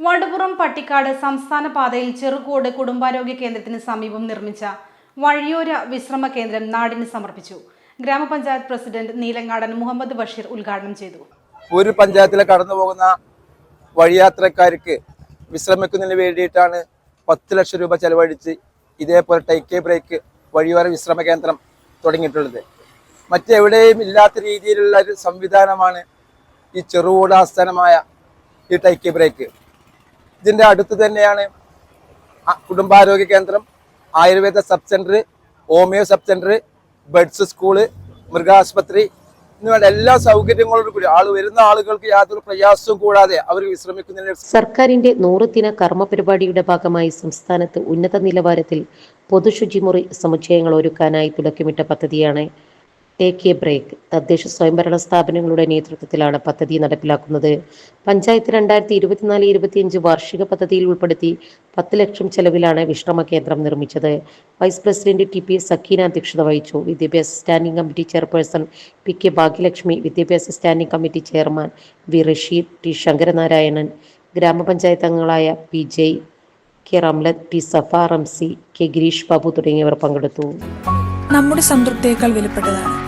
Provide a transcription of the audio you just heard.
വടുപുറം പട്ടിക്കാട് സംസ്ഥാന പാതയിൽ ചെറുകോട് കുടുംബാരോഗ്യ കേന്ദ്രത്തിന് സമീപം നിർമ്മിച്ച വഴിയോര വിശ്രമ കേന്ദ്രം നാടിന് സമർപ്പിച്ചു. ഗ്രാമപഞ്ചായത്ത് പ്രസിഡന്റ് നീലങ്ങാടൻ മുഹമ്മദ് ബഷീർ ഉദ്ഘാടനം ചെയ്തു. ഒരു പഞ്ചായത്തിലെ കടന്നു പോകുന്ന വഴിയാത്രക്കാർക്ക് വിശ്രമിക്കുന്നതിന് വേണ്ടിയിട്ടാണ് പത്ത് ലക്ഷം രൂപ ചെലവഴിച്ച് ഇതേപോലെ ടേക്ക് ബ്രേക്ക് വഴിയോര വിശ്രമ കേന്ദ്രം തുടങ്ങിയിട്ടുള്ളത്. മറ്റെവിടെയും ഇല്ലാത്ത രീതിയിലുള്ള ഒരു സംവിധാനമാണ് ഈ ചെറുകൂട ആസ്ഥാനമായ ഈ ടേക്ക് ബ്രേക്ക് ഇതിന്റെ അടുത്ത് തന്നെയാണ് കുടുംബാരോഗ്യ കേന്ദ്രം ayurveda sub centre homeo sub centre beds school മൃഗാശുപത്രി എന്നിവയുടെ എല്ലാ സൗകര്യങ്ങളോടും കൂടി ആൾ വരുന്ന ആളുകൾക്ക് യാതൊരു പ്രയാസവും കൂടാതെ അവർ വിശ്രമിക്കുന്നതിന് സർക്കാരിന്റെ നൂറുദിന കർമ്മ പരിപാടിയുടെ ഭാഗമായി സംസ്ഥാനത്ത് ഉന്നത നിലവാരത്തിൽ പൊതുശുചിമുറി സമുച്ചയങ്ങൾ ഒരുക്കാനായി തുടക്കമിട്ട പദ്ധതിയാണ് ടേക്ക് എ ബ്രേക്ക്. തദ്ദേശ സ്വയംഭരണ സ്ഥാപനങ്ങളുടെ നേതൃത്വത്തിലാണ് പദ്ധതി നടപ്പിലാക്കുന്നത്. പഞ്ചായത്ത് രണ്ടായിരത്തി ഇരുപത്തിനാല് ഇരുപത്തിയഞ്ച് വാർഷിക പദ്ധതിയിൽ ഉൾപ്പെടുത്തി പത്ത് ലക്ഷം ചെലവിലാണ് വിശ്രമ കേന്ദ്രം നിർമ്മിച്ചത്. Vice president T P Sakeena അധ്യക്ഷത വഹിച്ചു. വിദ്യാഭ്യാസ standing committee chairperson P K Bhagyalakshmi വിദ്യാഭ്യാസ standing committee chairman V Rasheed T Sankaranarayanan ഗ്രാമപഞ്ചായത്ത് അംഗങ്ങളായ P J K Ramlath T Safa Ramsi K Girish Babu തുടങ്ങിയവർ പങ്കെടുത്തു. നമ്മുടെ സംതൃപ്തിയേക്കാൾ വിലപ്പെട്ടതാണ്.